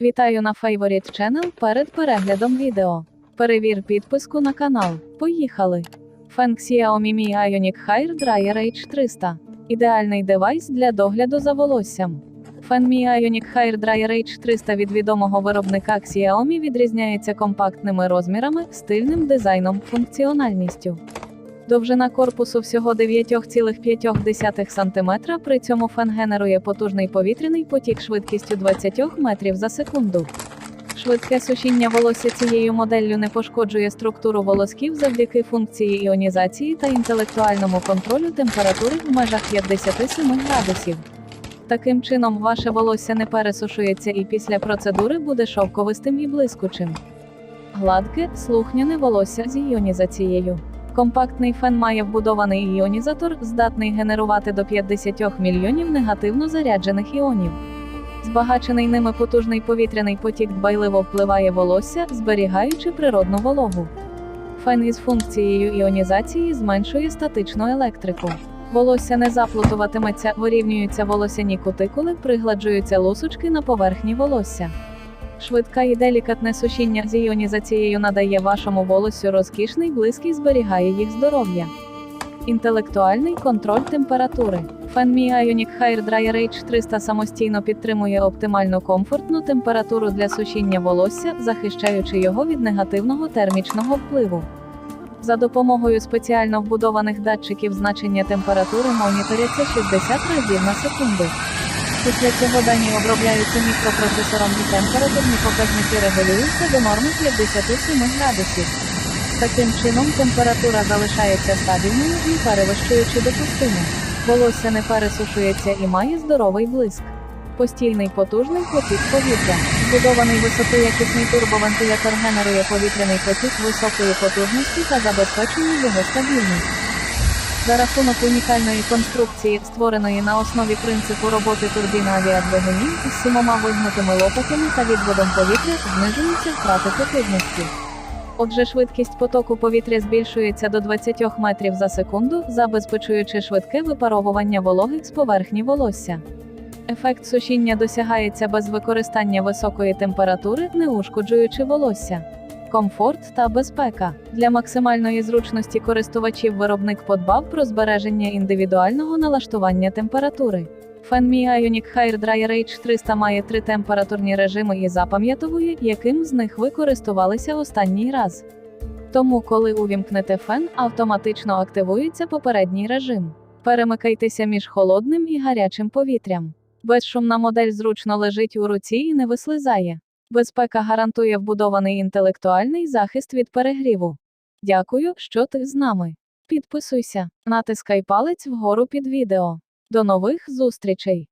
Вітаю на Favorite Channel перед переглядом відео. Перевір підписку на канал. Поїхали! Feng Xiaomi Mi Ionic Hair Dryer H300. Ідеальний девайс для догляду за волоссям. Fenmi Ionic Hair Dryer H300 від відомого виробника Xiaomi відрізняється компактними розмірами, стильним дизайном, функціональністю. Довжина корпусу всього 9,5 см, при цьому фен генерує потужний повітряний потік швидкістю 20 метрів за секунду. Швидке сушіння волосся цією моделлю не пошкоджує структуру волосків завдяки функції іонізації та інтелектуальному контролю температури в межах 57 градусів. Таким чином, ваше волосся не пересушується і після процедури буде шовковистим і блискучим. Гладке, слухняне волосся з іонізацією. Компактний фен має вбудований іонізатор, здатний генерувати до 50 мільйонів негативно заряджених іонів. Збагачений ними потужний повітряний потік дбайливо впливає волосся, зберігаючи природну вологу. Фен із функцією іонізації зменшує статичну електрику. Волосся не заплутуватиметься, вирівнюються волосяні кутикули, пригладжуються лусочки на поверхні волосся. Швидка і делікатне сушіння з іонізацією надає вашому волоссю розкішний блиск і зберігає їх здоров'я. Інтелектуальний контроль температури. FenMe Ionic Hair Dryer H300 самостійно підтримує оптимальну комфортну температуру для сушіння волосся, захищаючи його від негативного термічного впливу. За допомогою спеціально вбудованих датчиків значення температури моніторяться 60 разів на секунду. Після цього дані обробляються мікропроцесором і температурні показники регулюються до норми 57 градусів. Таким чином температура залишається стабільною і перевищуючи допустиму. Волосся не пересушується і має здоровий блиск. Постійний потужний потік повітря. Збудований високоякісний турбовентилятор генерує повітряний потік високої потужності та забезпечує його стабільність. За рахунок унікальної конструкції, створеної на основі принципу роботи турбін авіадвигунів із сімома вигнутими лопатями та відводом повітря, знижуються втрати потужності. Отже, швидкість потоку повітря збільшується до 20 метрів за секунду, забезпечуючи швидке випаровування вологи з поверхні волосся. Ефект сушіння досягається без використання високої температури, не ушкоджуючи волосся. Комфорт та безпека для максимальної зручності користувачів виробник подбав про збереження індивідуального налаштування температури. FenMe Ionic Hair Dryer H300 має три температурні режими і запам'ятовує, яким з них ви користувалися останній раз. Тому, коли увімкнете фен, автоматично активується попередній режим. Перемикайтеся між холодним і гарячим повітрям. Безшумна модель зручно лежить у руці і не вислизає. Безпека гарантує вбудований інтелектуальний захист від перегріву. Дякую, що ти з нами. Підписуйся, натискай палець вгору під відео. До нових зустрічей!